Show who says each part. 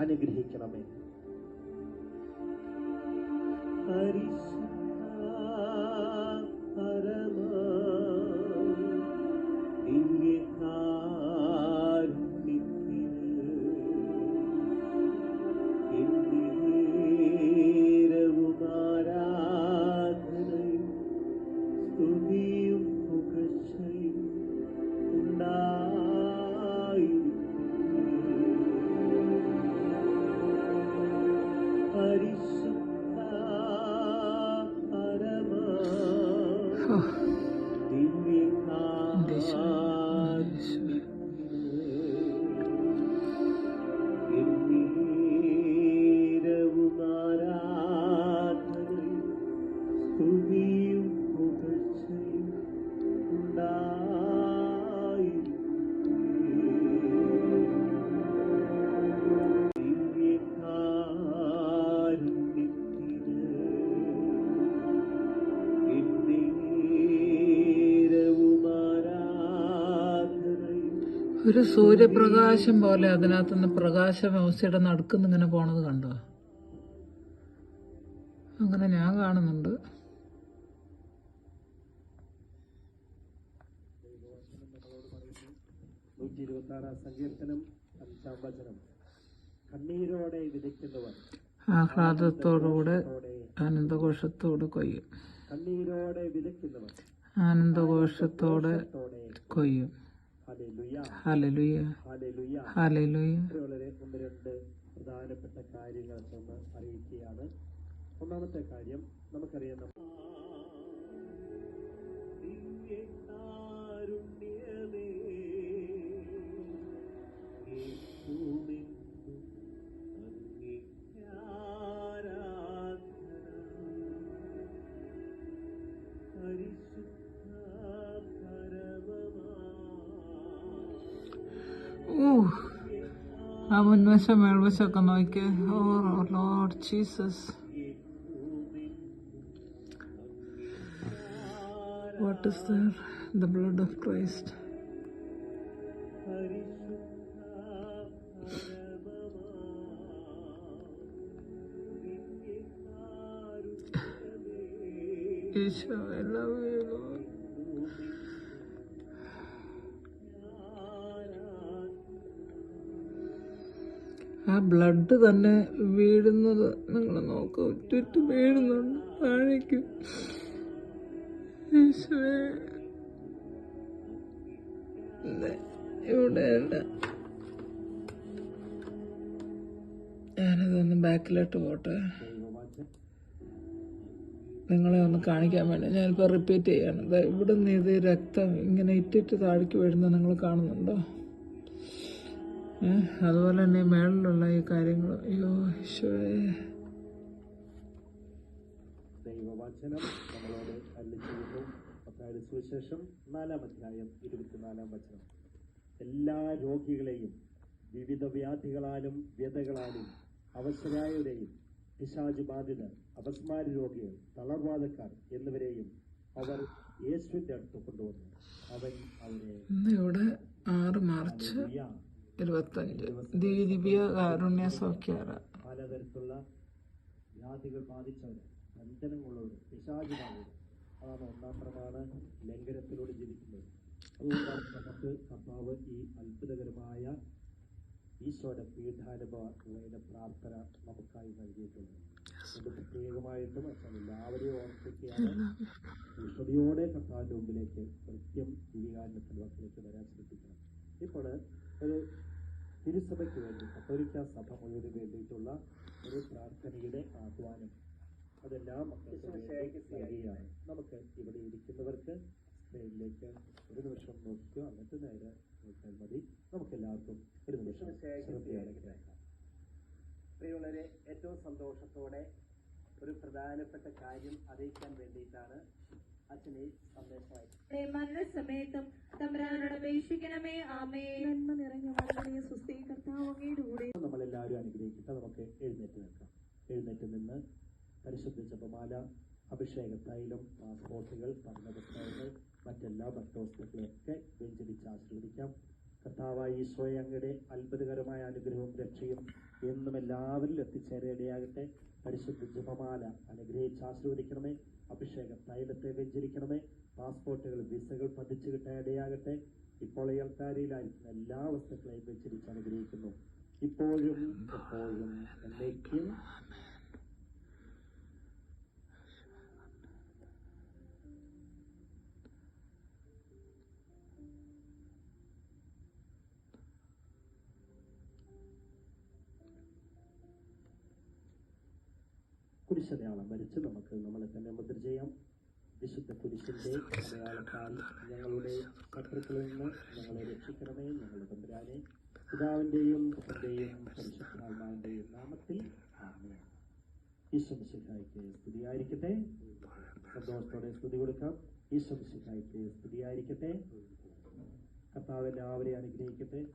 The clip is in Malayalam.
Speaker 1: അനുഗ്രഹിക്കണമേ. സ്തുതിയും
Speaker 2: ഓ, ഒരു സൂര്യപ്രകാശം പോലെ അതിനകത്തുനിന്ന് പ്രകാശം വ്യവസ്ഥയുടെ നടുക്കുന്ന് ഇങ്ങനെ പോണത് കണ്ടോ? അങ്ങനെ ഞാൻ കാണുന്നുണ്ട്.
Speaker 1: നൂറ്റി ഇരുപത്തി ആറാം സങ്കീർത്തനം അഞ്ചാം വചനം. കണ്ണീരോടെ വിതയ്ക്കുന്നവർ.
Speaker 2: ആഹ്ലാദത്തോടുകൂടെ ആനന്ദഘോഷത്തോട് കൊയ്യും.
Speaker 1: കണ്ണീരോടെ വിതയ്ക്കുന്നവർ.
Speaker 2: ആനന്ദഘോഷത്തോടെ
Speaker 1: ത്തോടെ
Speaker 2: കൊയ്യും.
Speaker 1: വളരെ ഒന്ന് രണ്ട് പ്രധാനപ്പെട്ട കാര്യങ്ങൾ ഒന്ന് അറിയിക്കുകയാണ്. ഒന്നാമത്തെ കാര്യം നമുക്കറിയാം
Speaker 2: ആ മുൻവശം മേൽവശമൊക്കെ നോക്കിയേ. O Lord Jesus what is there the blood of Christ I love you, ആ ബ്ലഡ് തന്നെ വീഴുന്നത് നിങ്ങൾ നോക്കൂ. ചുറ്റും വീഴുന്നുണ്ട്. താഴേക്ക്. ഇവിടെയല്ല ഞാനതൊന്ന് ബാക്കിലോട്ട് പോട്ടെ. നിങ്ങളെ ഒന്ന് കാണിക്കാൻ വേണ്ടി ഞാനിപ്പോൾ റിപ്പീറ്റ് ചെയ്യാണ്. ഇവിടെ നിന്ന് ഇത് രക്തം ഇങ്ങനെ ഇറ്റിട്ട് താഴേക്ക് വീഴുന്നത് നിങ്ങൾ കാണുന്നുണ്ടോ? അതുപോലെ തന്നെ മേളിലുള്ള ഈ കാര്യങ്ങൾ അയ്യോ ഈശോയെ.
Speaker 1: ദൈവവചനം നമ്മളോട് അല്ലി ചെയ്യുന്നു മത്തായിയുടെ സുവിശേഷം നാലാം അധ്യായം ഇരുപത്തിനാലാം വചനം. എല്ലാ രോഗികളെയും വിവിധ വ്യാധികളാലും വ്യതകളാലും അവശരായവരെയും പിശാജ് ബാധിതർ അപസ്മാര രോഗികൾ തളർവാദക്കാർ എന്നിവരെയും അവർ യേശുവിന്റെ അടുത്ത് കൊണ്ടുവന്നു. അവൻ അവരെ
Speaker 2: ആറ് മാർച്ച്. ഇരുപത്തഞ്ച്. ദിവ്യ കാരുണ്യ സൗഖ്യാറ
Speaker 1: പലതരത്തിലുള്ള വ്യാധികൾ ബാധിച്ചവര് ഒന്നാം പ്രമാണ ലംഘനത്തിലൂടെ ജീവിക്കുന്നത്. നമുക്ക് കർത്താവ് ഈ അത്ഭുതകരമായ ഈശോയുടെ പീഠാനുഭവ പ്രാർത്ഥന നമുക്കായി നൽകിയിട്ടുണ്ട് പ്രത്യേകമായിട്ടും അച്ഛൻ എല്ലാവരെയും ഓർപ്പിക്കുകയാണ്. വിശുദ്ധിയോടെ കർത്താവിന്റെ മുമ്പിലേക്ക് കൃത്യം ദിവികാരണത്തിന്റെ വക്കിലേക്ക് വരാൻ ശ്രദ്ധിക്കണം ഇപ്പോൾ ഒരു തിരുസഭയ്ക്ക് വേണ്ടി കത്തോലിക്ക സഭ മുഴുവൻ വേണ്ടിയിട്ടുള്ള ഒരു പ്രാർത്ഥനയുടെ ആഹ്വാനം അതെല്ലാം മക്കൾക്ക് വേണ്ടി നൽകുകയാണ് നമുക്ക് ഇവിടെ ഇരിക്കുന്നവർക്ക് സ്ക്രീനിലേക്ക് ഒരു നിമിഷം നോക്കുക. എന്നിട്ട് നേരെ നോക്കിയാൽ മതി. നമുക്ക് എല്ലാവർക്കും ഒരു നിമിഷം പ്രിയമുള്ളവരെ ഏറ്റവും സന്തോഷത്തോടെ ഒരു പ്രധാനപ്പെട്ട കാര്യം അറിയിക്കാൻ വേണ്ടിയിട്ടാണ് അച്ഛനെ സന്ദേശമായി
Speaker 3: മരണസമയത്തും തമ്പുരാനോട് ആമേ നന്മ നിറഞ്ഞ വളരെ സുസ്ഥി കർത്താവ് അങ്ങയുടെ കൂടെ
Speaker 1: നമ്മളെല്ലാവരും അനുഗ്രഹിക്കട്ടെ. നമുക്ക് എഴുന്നേറ്റ് നിൽക്കാം. എഴുന്നേറ്റ് നിന്ന് പരിശുദ്ധ ജപമാല അഭിഷേക തൈലം പാസ്പോർട്ടുകൾ പഠന പുസ്തകങ്ങൾ മറ്റെല്ലാ ഭക്തവസ്തുക്കളൊക്കെ വ്യഞ്ചരിച്ച് ആശീർവദിക്കാം. കർത്താവായ ഈശോയെ അങ്ങയുടെ അത്ഭുതകരമായ അനുഗ്രഹവും രക്ഷയും എന്നും എല്ലാവരിലും എത്തിച്ചേരേണ്ടയാകട്ടെ പരിശുദ്ധ ജപമാല അനുഗ്രഹിച്ച് ആശീർവദിക്കണമേ. അഭിഷേക തൈലത്തെ വ്യഞ്ചരിക്കണമേ പാസ്പോർട്ടുകൾ വിസകൾ പതിച്ചു കിട്ടാനിടയാകട്ടെ ഇപ്പോൾ ഈ അൾത്താരയിലായിരിക്കുന്ന എല്ലാ വസ്തുക്കളെയും വെച്ചിരിച്ച് അനുഗ്രഹിക്കുന്നു ഇപ്പോഴും എപ്പോഴും എന്നേക്കും. കുരിശടയാളം വരച്ച് നമുക്ക് നമ്മളെ തന്നെ മുദ്ര ചെയ്യാം. വിശുദ്ധ പുരുഷന്റെ അടയാളത്താൽ ഞങ്ങളുടെ ശത്രുക്കളിൽ നിന്ന് ഞങ്ങളെ രക്ഷിക്കണമേ ഞങ്ങളുടെ തമ്പുരാനെ. പിതാവിന്റെയും പുത്രന്റെയും പരിശുദ്ധാത്മാവിന്റെയും നാമത്തിൽ ആമേൻ. ഈശ്വമിശിഹായിക്ക് സ്തുതിയായിരിക്കട്ടെ. സന്തോഷത്തോടെ സ്തുതി കൊടുക്കാം. ഈശ്വമിശിഹായിക്ക് സ്തുതിയായിരിക്കട്ടെ. കർത്താവ് എല്ലാവരെയും അനുഗ്രഹിക്കട്ടെ.